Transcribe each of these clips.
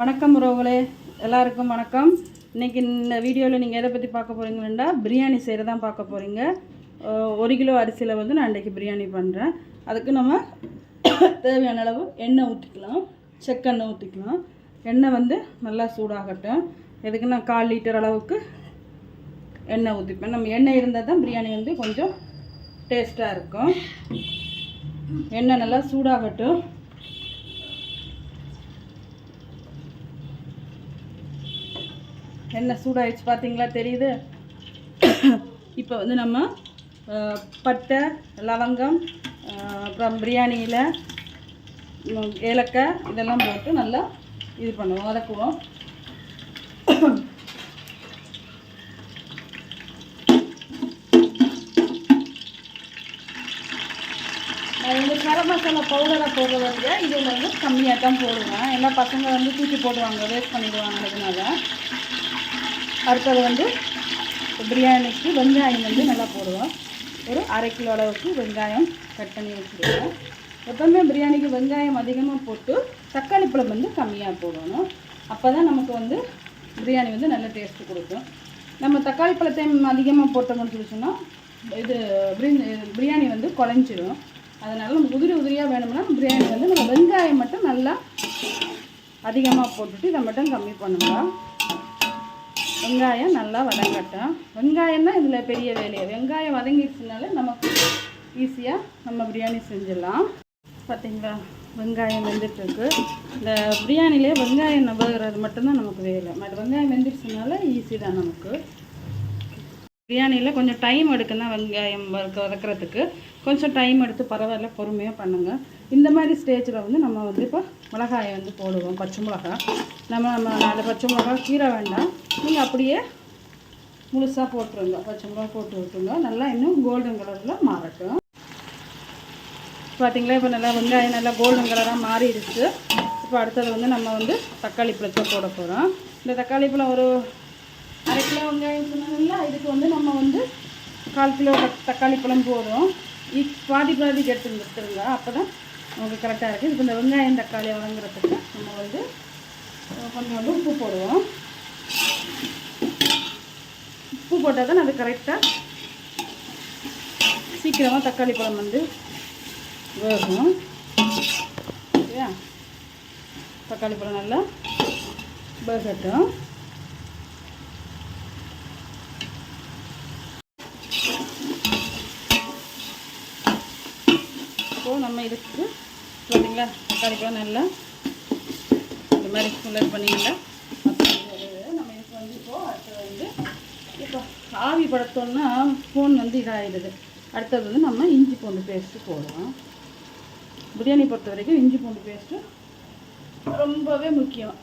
வணக்கம் உறவுகளே எல்லாருக்கும் வணக்கம். இன்னைக்கு இந்த வீடியோவில் நீங்கள் எதை பற்றி பார்க்க போகிறீங்கன்னா பிரியாணி செய்கிறதான் பார்க்க போகிறீங்க ஒரு கிலோ அரிசியில் வந்து நான் இன்றைக்கி பிரியாணி பண்ணுறேன் அதுக்கு நம்ம தேவையான அளவு எண்ணெய் ஊற்றிக்கலாம் செக்கெண்ணெய் ஊற்றிக்கலாம் எண்ணெய் வந்து நல்லா சூடாகட்டும். எதுக்கு நான் கால் லிட்டர் அளவுக்கு எண்ணெய் ஊற்றிப்பேன் நம்ம எண்ணெய் இருந்தால் தான் பிரியாணி வந்து கொஞ்சம் டேஸ்ட்டாக இருக்கும். எண்ணெய் நல்லா சூடாகட்டும். எண்ணெய் சூடாகிடுச்சு பார்த்தீங்களா தெரியுது? இப்போ வந்து நம்ம பட்டை லவங்கம் அப்புறம் பிரியாணியில் ஏலக்காய் இதெல்லாம் போட்டு நல்லா இது பண்ணுவோம் வதக்குவோம். நான் வந்து கரம் மசாலா பவுடரை போடுறத விட இதில் வந்து கம்மியாக தான் போடுவேன். ஏன்னா பசங்க வந்து தூக்கி போடுவாங்க வேஸ்ட் பண்ணிடுவாங்க அதனால. அடுத்தது வந்து பிரியாணிக்கு வெங்காயம் வந்து நல்லா போடுவோம். ஒரு அரை கிலோ அளவுக்கு வெங்காயம் கட் பண்ணி வச்சுருவோம் எப்போவுமே பிரியாணிக்கு வெங்காயம் அதிகமாக போட்டு தக்காளி பழம் வந்து கம்மியாக போடணும். அப்போ தான் நமக்கு வந்து பிரியாணி வந்து நல்ல டேஸ்ட்டு கொடுக்கும். நம்ம தக்காளி பழத்தையும் அதிகமாக போட்டோம்னு சொல்லி சொன்னால் இது பிரியாணி வந்து குழஞ்சிடும் அதனால் நம்ம உதிரி உதிரியாக வேணும்னா பிரியாணி வந்து நம்ம வெங்காயம் மட்டும் நல்லா அதிகமாக போட்டுட்டு இதை மட்டும் கம்மி பண்ணலாம். வெங்காயம் நல்லா வதங்கட்டும். வெங்காயம்னா இதில் பெரிய வேலையை. வெங்காயம் வதங்கிடுச்சுனாலே நமக்கு ஈஸியாக நம்ம பிரியாணி செஞ்சிடலாம். பார்த்திங்களா வெங்காயம் வெந்துட்டுருக்கு. இந்த பிரியாணிலே வெங்காயம் நம்புறது மட்டும்தான் நமக்கு வேலை. மற்ற வெங்காயம் வெந்துடுச்சுனால ஈஸி தான் நமக்கு. பிரியாணியில் கொஞ்சம் டைம் எடுக்குன்னா வெங்காயம் வதக்கிறதுக்கு. கொஞ்சம் டைம் எடுத்து பரவாயில்ல பொறுமையாக பண்ணுங்கள் இந்த மாதிரி ஸ்டேஜில் வந்து நம்ம வந்து இப்போ மிளகாயை வந்து போடுவோம். பச்சை மிளகாய் நம்ம நம்ம நாலு பச்சை மிளகாய் கீரை வேண்டாம். நீங்கள் அப்படியே முழுசாக போட்டுருங்க. பச்சை மிளகா போட்டு விட்டுருங்க. நல்லா இன்னும் கோல்டன் கலரில் மாறட்டும். பார்த்தீங்களா இப்போ நல்லா வெங்காயம் நல்லா கோல்டன் கலராக மாறிடுச்சு. இப்போ அடுத்தது வந்து நம்ம வந்து தக்காளி பழத்தை போட போகிறோம் இந்த தக்காளி பழம் ஒரு அரை கிலோ வெங்காயம் சொன்னாங்கல்ல இதுக்கு வந்து நம்ம வந்து கால் கிலோ தக்காளி பழம் போதும் இ- பாதி பாதிக்கு எடுத்து எடுத்துருங்க அப்போ தான் நமக்கு கரெக்டாக இருக்குது இப்போ இந்த வெங்காயம் தக்காளி வதங்குறதுக்கு நம்ம வந்து கொஞ்சம் வந்து உப்பு போடுவோம். உப்பு போட்டால் தான் அது கரெக்டாக சீக்கிரமாக தக்காளி பழம் வந்து வேகும் சரியா? தக்காளி பழம் நல்லா வேகட்டும். இப்போது நம்ம இதுக்கு பார்த்தீங்களா தக்காளி பழம் நல்லா இந்த மாதிரி ஃபில்லர் பண்ணிங்களா வந்து இப்போது அடுத்தது வந்து இப்போ ஆவி படுத்தோன்னா ஃபோன் வந்து இதாகிடுது அடுத்தது வந்து நம்ம இஞ்சி பூண்டு பேஸ்ட்டு போடுவோம் பிரியாணி பொறுத்த வரைக்கும் இஞ்சி பூண்டு பேஸ்ட்டு ரொம்பவே முக்கியம்.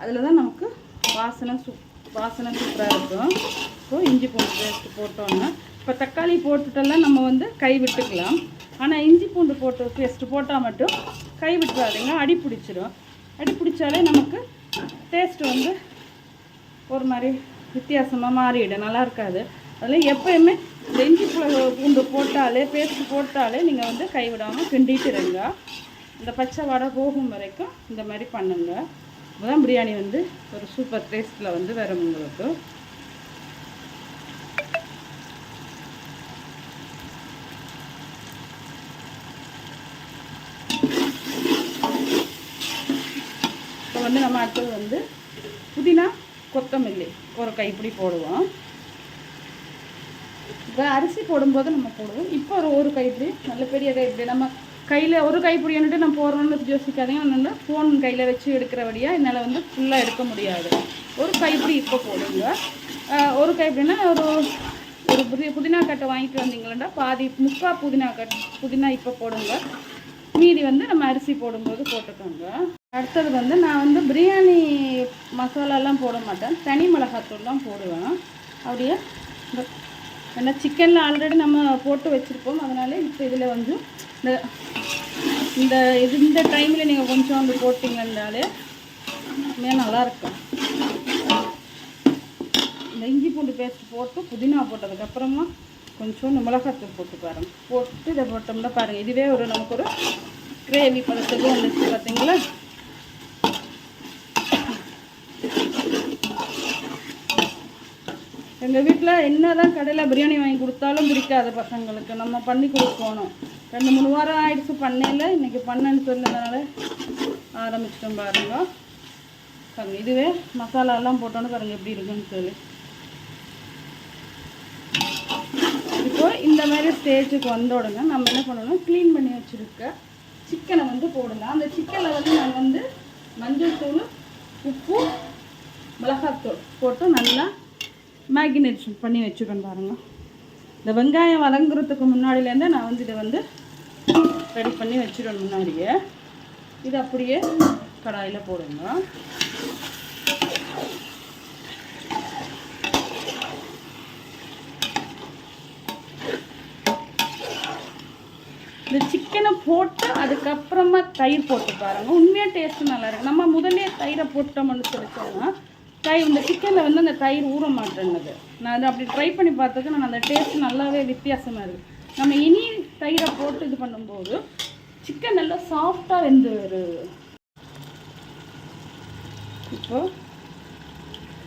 அதில் தான் நமக்கு வாசனை சூ வாசனை சூப்பராக இருக்கும். ஸோ இஞ்சி பூண்டு பேஸ்ட்டு போட்டோன்னா இப்போ தக்காளி போட்டுட்டெல்லாம் நம்ம வந்து கை விட்டுக்கலாம். ஆனால் இஞ்சி பூண்டு போட்டு பேஸ்ட்டு போட்டால் மட்டும் கை விட்டுறாதீங்க. அடி பிடிச்சிடும் அடி பிடிச்சாலே நமக்கு டேஸ்ட்டு வந்து ஒரு மாதிரி வித்தியாசமாக மாறிடும் நல்லா இருக்காது. அதில் எப்போயுமே இந்த இஞ்சி பூண்டு போட்டாலே பேஸ்ட் போட்டாலே நீங்கள் வந்து கைவிடாமல் கிண்டிட்டு இருங்க. இந்த பச்சை வடை போகும் வரைக்கும் இந்த மாதிரி பண்ணுங்க. அப்பதான் பிரியாணி வந்து ஒரு சூப்பர் டேஸ்ட்டில் வந்து வரும் உங்களுக்கு. இப்போ வந்து நம்ம அடுத்தது வந்து புதினா கொத்தமல்லி ஒரு கைப்பிடி போடுவோம். இப்போ அரிசி போடும்போது நம்ம போடுவோம். இப்போ ஒரு ஒரு கைப்பிடி நல்ல பெரிய கைப்பிடி. நம்ம கையில் ஒரு கைப்பிடி வந்துட்டு நம்ம போடுறோம்னு யோசிக்காதீங்க. ஒன்று ஃபோன் கையில் வச்சு எடுக்கிறபடியாக என்னால் வந்து ஃபுல்லாக எடுக்க முடியாது. ஒரு கைப்பிடி இப்போ போடுங்க. ஒரு கைப்பிடினா ஒரு ஒரு புதி புதினா கட்டை வாங்கிட்டு வந்தீங்களா பாதி முக்கால் புதினா கட் புதினா இப்போ போடுங்க. மீதி வந்து நம்ம அரிசி போடும்போது போட்டுக்கோங்க. அடுத்தது வந்து நான் வந்து பிரியாணி மசாலாலாம் போட மாட்டேன். தனி மிளகாத்தூள் தான் போடுவேன். அப்படியே இந்த ஏன்னா சிக்கனில் ஆல்ரெடி நம்ம போட்டு வச்சுருப்போம். அதனால இப்போ இதில் வந்து இந்த இந்த இது இந்த டைமில் நீங்கள் கொஞ்சம் வந்து போட்டிங்கன்னாலே உண்மையா நல்லா இருக்கும். இந்த இஞ்சி பூண்டு பேஸ்ட் போட்டு புதினா போட்டதுக்கப்புறமா கொஞ்சோண்டு மிளகாத்தூள் போட்டு பாருங்கள் போட்டு இதை போட்டோம்னா பாருங்கள் இதுவே ஒரு நமக்கு ஒரு கிரேவி பதத்துக்கு வந்துச்சு பார்த்தீங்களா எங்கள் வீட்டில் என்ன தான் கடையில் பிரியாணி வாங்கி கொடுத்தாலும் பிடிக்காது பசங்களுக்கு. நம்ம பண்ணி கொடுக்கணும். ரெண்டு மூணு வாரம் ஆயிடுச்சு பண்ணையில். இன்றைக்கி பண்ணேன்னு சொன்னதுனால ஆரம்பிச்சிட்டோம் பாருங்க. பாருங்க இதுவே மசாலாலாம் போட்டோன்னு பாருங்க எப்படி இருக்குன்னு சொல்லி. இப்போ இந்த மாதிரி ஸ்டேஜுக்கு வந்த உடனே நம்ம என்ன பண்ணணும்? க்ளீன் பண்ணி வச்சுருக்க சிக்கனை வந்து போடலாம் அந்த சிக்கனில் வந்து நான் வந்து மஞ்சள் தூள் உப்பு மிளகாத்தூள் போட்டு நல்லா மேகினேஷன் பண்ணி வச்சுருக்கேன் பாருங்க. இந்த வெங்காயம் வதங்குறதுக்கு முன்னாடிலேருந்தே நான் வந்து இதை வந்து ரெடி பண்ணி வச்சுருவேன் முன்னாடியே. இது அப்படியே கடாயில் போடுங்க. இந்த சிக்கனை போட்டு அதுக்கப்புறமா தயிர் போட்டு பாருங்கள் உண்மையாக டேஸ்ட்டு நல்லா நம்ம முதலே தயிரை போட்டோம்னு சொல்லி தை தயிர் இந்த சிக்கனில் வந்து அந்த தயிர் ஊற மாட்டேங்குது நான் அதை அப்படி ட்ரை பண்ணி பார்த்ததுக்கு நான் அந்த டேஸ்ட் நல்லாவே வித்தியாசமாக இருக்குது நம்ம இனி தயிரை போட்டு இது பண்ணும்போது சிக்கன் நல்லா சாஃப்டாக வெந்து ஒரு இப்போ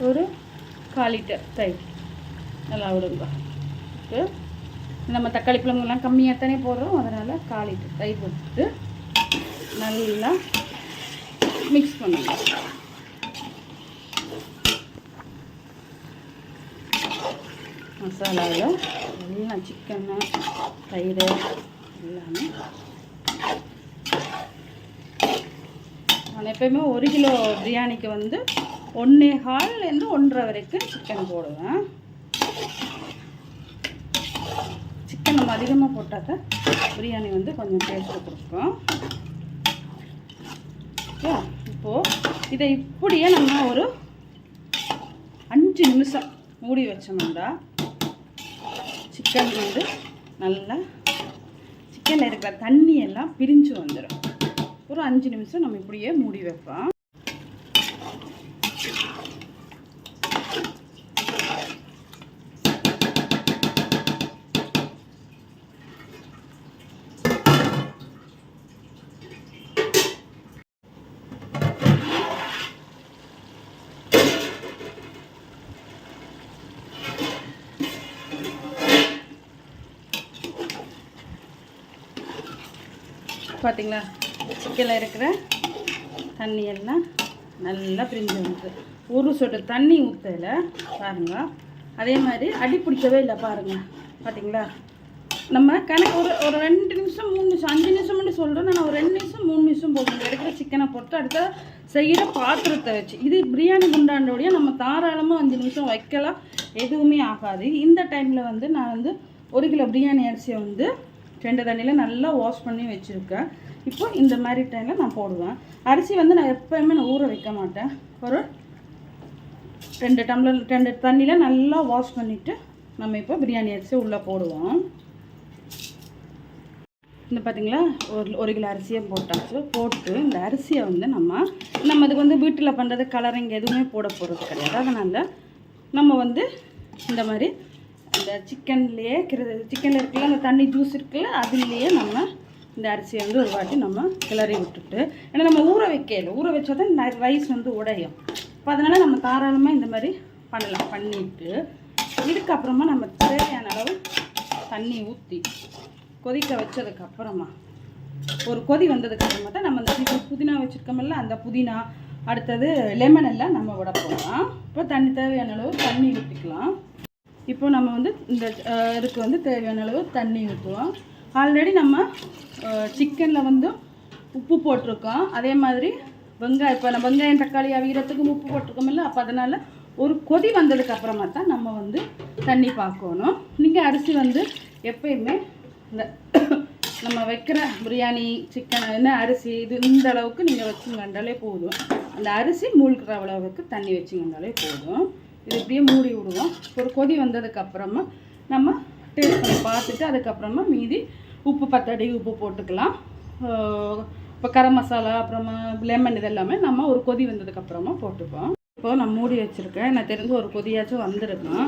ஒரு கால் லிட்டர் தயிர். நல்லா விடுங்க. இப்போ நம்ம தக்காளி குழம்புலாம் கம்மியாக தானே போடுறோம். அதனால் கால் லிட்டர் தயிர் போட்டு நல்லா மிக்ஸ் பண்ணுங்க. மசாலாவில் எல்லாம் சிக்கனு தயிர் எல்லாமே. நான் எப்பயுமே ஒரு கிலோ பிரியாணிக்கு வந்து ஒன்றே கால்லேருந்து ஒன்றரை வரைக்கும் சிக்கன் போடுவேன். சிக்கன் நம்ம அதிகமாக போட்டால் தான் பிரியாணி வந்து கொஞ்சம் டேஸ்ட்டு கொடுக்கும். ஓகே இப்போது இதை இப்படியே நம்ம ஒரு அஞ்சு நிமிஷம் மூடி வச்சோம்னா சிக்கன் வந்து நல்லா சிக்கனில் இருக்கிற தண்ணி எல்லாம் பிரிஞ்சு வந்துடும் ஒரு அஞ்சு நிமிஷம் நம்ம இப்படியே மூடி வைப்போம். பார்த்தீங்களா சிக்கலில் இருக்கிற தண்ணியெல்லாம் நல்லா பிரிஞ்சு வந்துது ஒரு சொட்டு தண்ணி ஊற்றல பாருங்கள் அதே மாதிரி அடி பிடிக்கவே இல்லை பாருங்கள் பார்த்தீங்களா நம்ம கணக்கு ஒரு ஒரு ரெண்டு நிமிஷம் மூணு நிமிஷம் அஞ்சு நிமிஷம் மட்டும் நான் ஒரு ரெண்டு நிமிஷம் மூணு நிமிஷம் போடுங்க எடுக்கிற சிக்கனை போட்டு அடுத்த செய்கிற பாத்திரத்தை வச்சு. இது பிரியாணி குண்டாண்டோடைய நம்ம தாராளமாக அஞ்சு நிமிஷம் வைக்கலாம். எதுவுமே ஆகாது. இந்த டைமில் வந்து நான் வந்து ஒரு கிலோ பிரியாணி அரிசியை வந்து ரெண்டு தண்ணியில் நல்லா வாஷ் பண்ணி வச்சுருக்கேன். இப்போ இந்த மாதிரி டைமில் நான் போடுவேன். அரிசி வந்து நான் எப்போயுமே நான் ஊற வைக்க மாட்டேன். ஒரு ரெண்டு டம்ளர் ரெண்டு தண்ணியில் நல்லா வாஷ் பண்ணிவிட்டு நம்ம இப்போ பிரியாணி அரிசி உள்ளே போடுவோம். இந்த பார்த்திங்களா ஒரு ஒரு கிலோ அரிசியை போட்டாச்சு. போட்டு இந்த அரிசியை வந்து நம்ம நம்ம அதுக்கு வந்து வீட்டில் பண்ணுறது கலரிங் எதுவுமே போட போகிறது கிடையாது. அதனால் நம்ம வந்து இந்த மாதிரி இந்த சிக்கன்லேயே சிக்கனில் இருக்குல்ல அந்த தண்ணி ஜூஸ் இருக்குல்ல அதுலேயே நம்ம இந்த அரிசியை வந்து ஒரு வாட்டி நம்ம கிளறி விட்டுட்டு ஏன்னா நம்ம ஊற வைக்கல. ஊற வச்சா தான் ரைஸ் வந்து உடையும். இப்போ அதனால் நம்ம தாராளமாக இந்த மாதிரி பண்ணலாம். பண்ணிவிட்டு இதுக்கப்புறமா நம்ம தேவையான அளவு தண்ணி ஊற்றி கொதிக்க வச்சதுக்கப்புறமா ஒரு கொதி வந்ததுக்கப்புறமா தான் நம்ம அந்த புதினா வச்சுருக்கோம்ல அந்த புதினா அடுத்தது லெமன் எல்லாம் நம்ம விட போகலாம். இப்போ தண்ணி தேவையான அளவு தண்ணி ஊற்றிக்கலாம் இப்போ நம்ம வந்து இந்த இதுக்கு வந்து தேவையான அளவு தண்ணி ஊற்றுவோம். ஆல்ரெடி நம்ம சிக்கனில் வந்து உப்பு போட்டிருக்கோம். அதே மாதிரி வெங்காயம் இப்போ நம்ம வெங்காயம் தக்காளி அவிகிறதுக்கும் உப்பு போட்டிருக்கோமில்ல அப்போ அதனால் ஒரு கொதி வந்ததுக்கு அப்புறமா தான் நம்ம வந்து தண்ணி பார்க்கணும் நீங்கள் அரிசி வந்து எப்பயுமே இந்த நம்ம வைக்கிற பிரியாணி சிக்கன் என்ன அரிசி இது இந்த அளவுக்கு நீங்கள் வச்சுங்கண்டாலே போதும். அந்த அரிசி மூழ்கிற அளவுக்கு தண்ணி வச்சுங்கண்டாலே போதும். இது இப்படியே மூடி விடுவோம். ஒரு கொதி வந்ததுக்கப்புறமா நம்ம டேஸ்ட் பண்ணி பார்த்துட்டு அதுக்கப்புறமா மீதி உப்பு பத்தடி உப்பு போட்டுக்கலாம். இப்போ கரம் மசாலா அப்புறமா லெமன் இதெல்லாமே நம்ம ஒரு கொதி வந்ததுக்கப்புறமா போட்டுப்போம். இப்போ நான் மூடி வச்சுருக்கேன். எனக்கு தெரிஞ்சு ஒரு கொதியாச்சும் வந்திருக்கும்.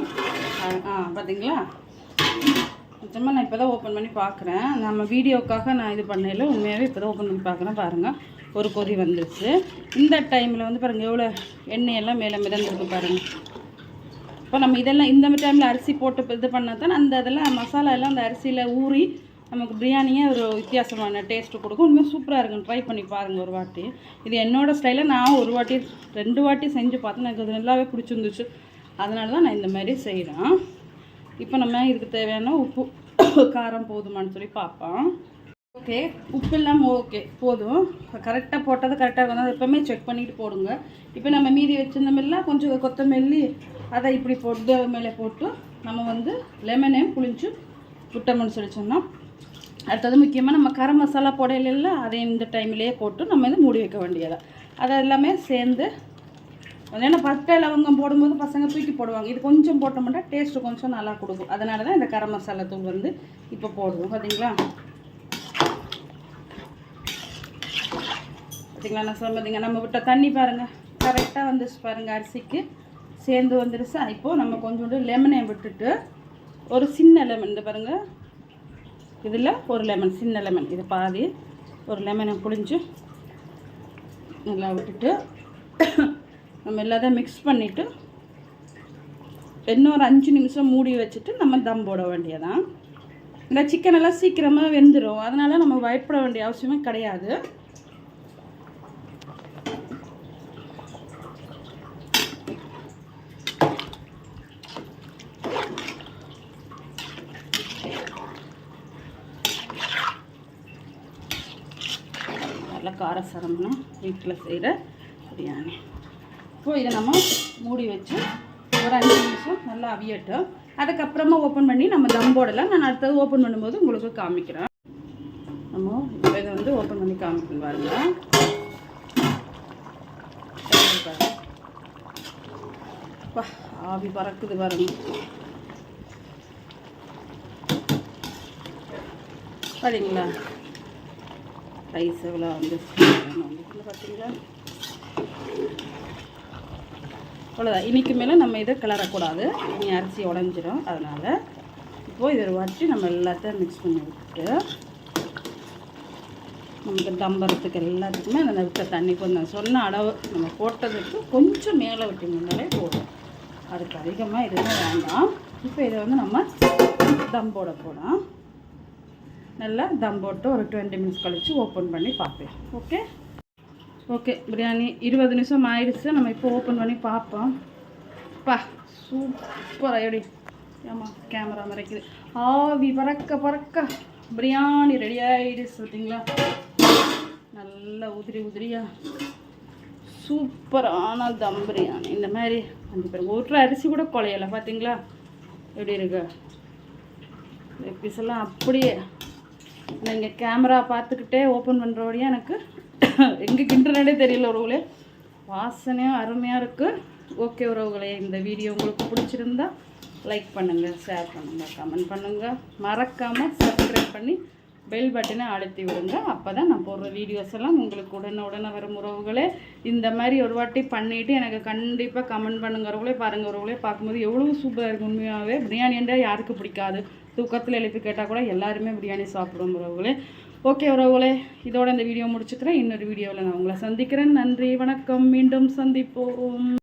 ஆ பார்த்தீங்களா நிச்சயமாக நான் இப்போ தான் ஓப்பன் பண்ணி பார்க்குறேன். நம்ம வீடியோக்காக நான் இது பண்ணல உண்மையாகவே இப்போ தான் ஓப்பன் பண்ணி பார்க்குறேன். பாருங்கள் ஒரு கொதி வந்துருச்சு. இந்த டைமில் வந்து பாருங்கள் எவ்வளோ எண்ணெய் எல்லாம் மேலே மிதந்துருக்கு பாருங்கள் இப்போ நம்ம இதெல்லாம் இந்த டைமில் அரிசி போட்டு இது பண்ணால் தான் அந்த இதெல்லாம் மசாலா எல்லாம் அந்த அரிசியில் ஊறி நமக்கு பிரியாணியே ஒரு வித்தியாசமான டேஸ்ட்டு கொடுக்கும். உண்மையாக சூப்பராக இருக்கும். ட்ரை பண்ணி பாருங்கள் ஒரு வாட்டி. இது என்னோடய ஸ்டைலில் நான் ஒரு வாட்டி ரெண்டு வாட்டி செஞ்சு பார்த்தேன். எனக்கு அது நல்லாவே பிடிச்சிருந்துச்சு. அதனால தான் நான் இந்த மாதிரி செய்கிறேன் இப்போ நம்ம இதுக்கு தேவையான உப்பு காரம் போதுமான்னு சொல்லி பார்ப்போம். ஓகே உப்பு இல்லாமல் ஓகே போதும். கரெக்டாக போட்டது கரெக்டாக இருக்கும். எப்போவுமே செக் பண்ணிட்டு போடுங்க. இப்போ நம்ம மீதி வச்சிருந்தோம்ல கொஞ்சம் கொத்தமல்லி அதை இப்படி பொட்டு மேலே போட்டு நம்ம வந்து லெமனையும் புளிஞ்சு விட்டோம்னு சொல்லி சொன்னோம் அடுத்தது முக்கியமாக நம்ம கரம் மசாலா போடையில அதையும் இந்த டைம்லேயே போட்டு நம்ம இதை மூடி வைக்க வேண்டியதாக அதை எல்லாமே சேர்ந்து ஏன்னா பட்டை லவங்கம் போடும்போது பசங்க தூக்கி போடுவாங்க. இது கொஞ்சம் போட்டோம்னா டேஸ்ட்டு கொஞ்சம் நல்லா கொடுக்கும். அதனால தான் இந்த கரம் மசாலா தூள் வந்து இப்போ போடுவோம் பார்த்தீங்களா? பார்த்தீங்களா? நான் சொல்லுங்க நம்ம விட்ட தண்ணி பாருங்கள் கரெக்டாக வந்துச்சு பாருங்கள் அரிசிக்கு சேர்ந்து வந்துருச்சா. இப்போது நம்ம கொஞ்சோண்டு லெமனை விட்டுட்டு ஒரு சின்ன லெமன் இந்த பாருங்கள் இதில் ஒரு லெமன் சின்ன லெமன் இது பாதி. ஒரு லெமனை புளிஞ்சு நல்லா விட்டுட்டு நம்ம எல்லாத்தையும் மிக்ஸ் பண்ணிவிட்டு இன்னும் ஒரு அஞ்சு நிமிஷம் மூடி வச்சுட்டு நம்ம தம் போட வேண்டியதான் இந்த சிக்கன் எல்லாம் சீக்கிரமாக வெந்துடும் அதனால் நம்ம பயப்பட வேண்டிய அவசியமே கிடையாது. நல்ல காரசாரம்னா வீட்டில் செய்கிற பிரியாணி. இப்போ இதை நம்ம மூடி வச்சு ஒரு அஞ்சு நிமிஷம் நல்லா அவியட்டும். அதுக்கப்புறமா ஓப்பன் பண்ணி நம்ம தம் போடலாம் நான் அடுத்தது ஓப்பன் பண்ணும்போது உங்களுக்கு காமிக்கிறேன். நம்ம இப்போ இதை வந்து ஓப்பன் பண்ணி காமிக்கணும் பாருங்க. அப்பா, ஆவி பறக்குது பாருங்க. சரிங்களா ரைஸ் எவ்வளோ வந்து பார்த்தீங்களா? அவ்வளோதான் இன்றைக்கு மேலே நம்ம இதை கிளறக்கூடாது. இனி அரிசி உடஞ்சிரும். அதனால் இப்போது இதை வாட்டி நம்ம எல்லாத்தையும் மிக்ஸ் பண்ணி விட்டு நமக்கு தம்பரத்துக்கு எல்லாத்துக்குமே அந்த விட்ட தண்ணி கொஞ்சம் சொன்ன அளவு நம்ம போட்டதுக்கு கொஞ்சம் மேலே விட்டிங்கனாலே போதும். அதுக்கு அதிகமாக எதுவுமே வேண்டாம். இப்போ இதை வந்து நம்ம தம்போட போடலாம் போகிறோம் நல்லா தம் போட்டு ஒரு டுவெண்ட்டி மினிட்ஸ் கழித்து ஓப்பன் பண்ணி பார்ப்பேன் ஓகே ஓகே பிரியாணி இருபது நிமிஷம் ஆயிடுச்சு. நம்ம இப்போ ஓப்பன் பண்ணி பார்ப்போம். பா சூப்பராக எப்படி? ஏமா கேமரா மறைக்குது. ஆவி பறக்க பறக்க பிரியாணி ரெடி ஆகிடுச்சு பார்த்தீங்களா? நல்லா உதிரி உதிரியா. சூப்பரான தம் பிரியாணி. இந்த மாதிரி அஞ்சு பேர் ஒரு அரிசி கூட குழையலை பார்த்தீங்களா? எப்படி இருக்கு? பீஸ் எல்லாம் அப்படியே நீங்கள் கேமரா பார்த்துக்கிட்டே ஓப்பன் பண்ணுறபடியாக எனக்கு எங்கே கிண்டுனாலே தெரியல உறவுகளே. வாசனையும் அருமையாக இருக்குது ஓகே உறவுகளே இந்த வீடியோ உங்களுக்கு பிடிச்சிருந்தா லைக் பண்ணுங்கள் ஷேர் பண்ணுங்கள் கமெண்ட் பண்ணுங்கள் மறக்காமல் சப்ஸ்கிரைப் பண்ணி பெல் பட்டனை அழுத்தி விடுங்க. அப்போ தான் நான் போடுற வீடியோஸ் எல்லாம் உங்களுக்கு உடனே உடனே வரும் உறவுகளே. இந்த மாதிரி ஒரு வாட்டி பண்ணிவிட்டு எனக்கு கண்டிப்பாக கமெண்ட் பண்ணுங்க உறவுகளே. பாருங்கள் உறவுகளே பார்க்கும்போது எவ்வளோ சூப்பராக இருக்கும் உண்மையாகவே பிரியாணி என்றால் யாருக்கு பிடிக்காது? தூக்கத்தில் எழுப்பி கேட்டால் கூட எல்லாருமே பிரியாணி சாப்பிடுவோம் உறவுகளே. ஓகே உறவுகளே இதோட இந்த வீடியோ முடிச்சுக்கிறேன். இன்னொரு வீடியோவில் நான் உங்களை சந்திக்கிறேன். நன்றி வணக்கம். மீண்டும் சந்திப்போம்.